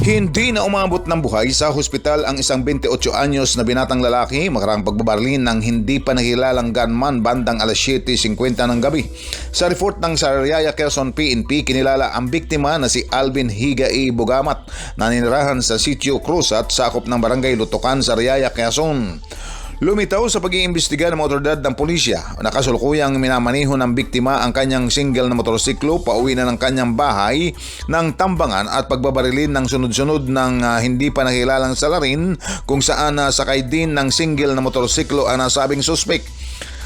Hindi na umabot ng buhay sa hospital ang isang 28 anyos na binatang lalaki makarang pagbabarlin ng hindi pa nakilalang gunman bandang alas 7.50 ng gabi. Sa report ng Sariaya Quezon PNP, kinilala ang biktima na si Alvin Higai Bugamat na ninirahan sa Sitio Cruz at sakop ng barangay Lutukan, Sariaya, Quezon. Lumitaw sa pag-iimbestiga ng mga ng pulisya. Nakasulukuyang minamaneho ng biktima ang kanyang single na motorsiklo pauwi na ng kanyang bahay ng tambangan at pagbabarilin ng sunod-sunod ng ah, hindi pa nakilalang salarin kung saan ah, sakay din ng single na motorsiklo ang nasabing suspect.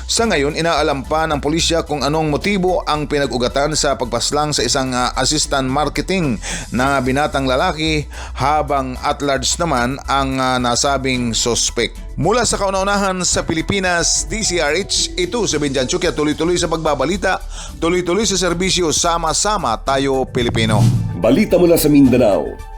Sa ngayon, inaalam pa ng pulisya kung anong motibo ang pinag-ugatan sa pagpaslang sa isang ah, assistant marketing na binatang lalaki habang at large naman ang ah, nasabing suspect. Mula sa kauna-unahan sa Pilipinas, DCRH, ito si Benjan Chukya tuloy-tuloy sa pagbabalita, tuloy-tuloy sa serbisyo, sama-sama tayo Pilipino. Balita mula sa Mindanao.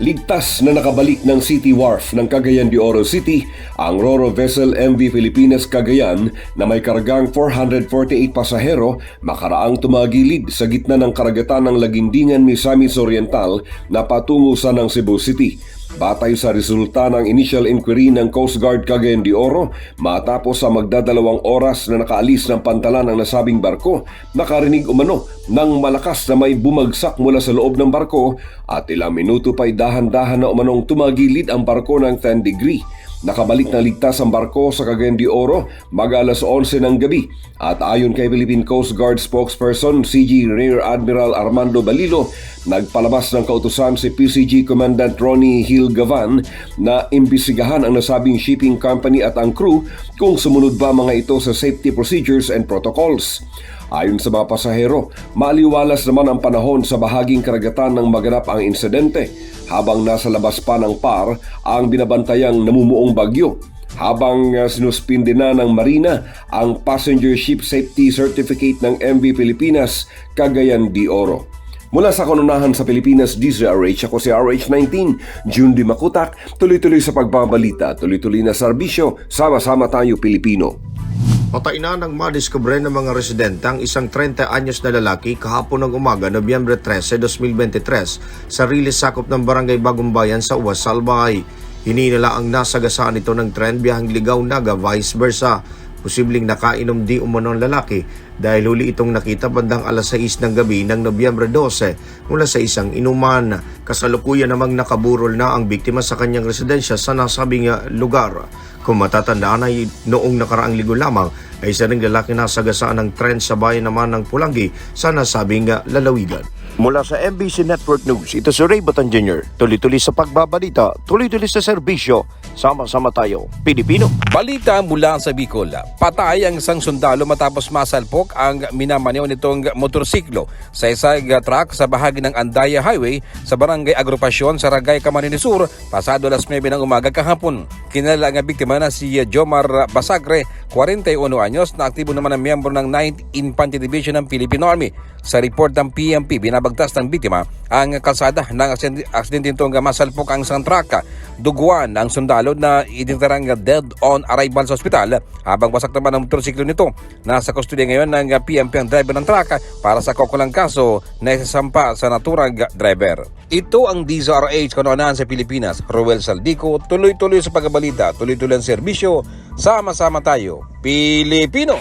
Ligtas na nakabalik ng City Wharf ng Cagayan de Oro City ang Roro vessel MV Pilipinas Cagayan na may kargang 448 pasahero makaraang tumagilid sa gitna ng karagatan ng Lagindingan Misamis Oriental na patungo sa ng Cebu City. Batay sa resulta ng initial inquiry ng Coast Guard Cagayan de Oro, matapos sa magdadalawang oras na nakaalis ng pantalan ng nasabing barko, nakarinig umano ng malakas na may bumagsak mula sa loob ng barko at ilang minuto pa'y dahan-dahan na umanong tumagilid ang barko ng 10 degree. Nakabalik na ligtas ang barko sa Cagayan de Oro mag alas 11 ng gabi at ayon kay Philippine Coast Guard spokesperson CG Rear Admiral Armando Balilo, nagpalabas ng kautusan si PCG Commandant Ronnie Hill Gavan na imbisigahan ang nasabing shipping company at ang crew kung sumunod ba mga ito sa safety procedures and protocols. Ayon sa mga pasahero, maliwalas naman ang panahon sa bahaging karagatan ng maganap ang insidente habang nasa labas pa ng par ang binabantayang namumuong bagyo habang uh, sinuspinde na ng Marina ang Passenger Ship Safety Certificate ng MV Pilipinas Cagayan de Oro. Mula sa kanunahan sa Pilipinas, DZRH, ako si RH19, June Di Makutak, tuloy-tuloy sa pagbabalita, tuloy-tuloy na serbisyo, sama-sama tayo Pilipino. Patay na ng madiskubre ng mga residente ang isang 30 anyos na lalaki kahapon ng umaga, Nobyembre 13, 2023 sa rilis sakop ng Barangay Bagong Bayan sa Uwas, Salbay. Hininila ang nasagasaan ito ng tren biyahang ligaw naga vice versa. Posibleng nakainom di umano ang lalaki dahil huli itong nakita bandang alas 6 ng gabi ng Nobyembre 12 mula sa isang inuman. Kasalukuyan namang nakaburol na ang biktima sa kanyang residensya sa nasabing uh, lugar. Kung matatandaan ay noong nakaraang linggo lamang ay isa ring lalaki na sagasaan ng tren sa bayan naman ng Pulangi sa nasabing uh, lalawigan. Mula sa MBC Network News, ito si Ray Batan Jr. Tuloy-tuloy sa pagbabalita, tuloy-tuloy sa serbisyo. Sama-sama tayo, Pilipino. Balita mula sa Bicol. Patay ang isang sundalo matapos masalpok ang minamaneho nitong motorsiklo sa isang truck sa bahagi ng Andaya Highway sa Barangay Agrupasyon sa Ragay, Camarines Sur pasado alas 9 ng umaga kahapon. Kinala ang biktima na si Jomar Basagre, 41 anyos na aktibo naman ang miyembro ng 9th Infantry Division ng Philippine Army. Sa report ng PMP, binabagtas ng biktima ang kalsada ng aksidente nitong masalpok ang isang truck. Duguan ang sundalo na idintarang dead on arrival sa ospital habang wasak naman ang motorsiklo nito. Nasa kustodiya ngayon ng PMP ang driver ng truck para sa kaukulang kaso na isasampa sa naturang driver. Ito ang DZRH kanunahan sa Pilipinas. Roel Saldico, tuloy-tuloy sa pagbabalita, tuloy-tuloy ang serbisyo, sama-sama tayo, Pilipino!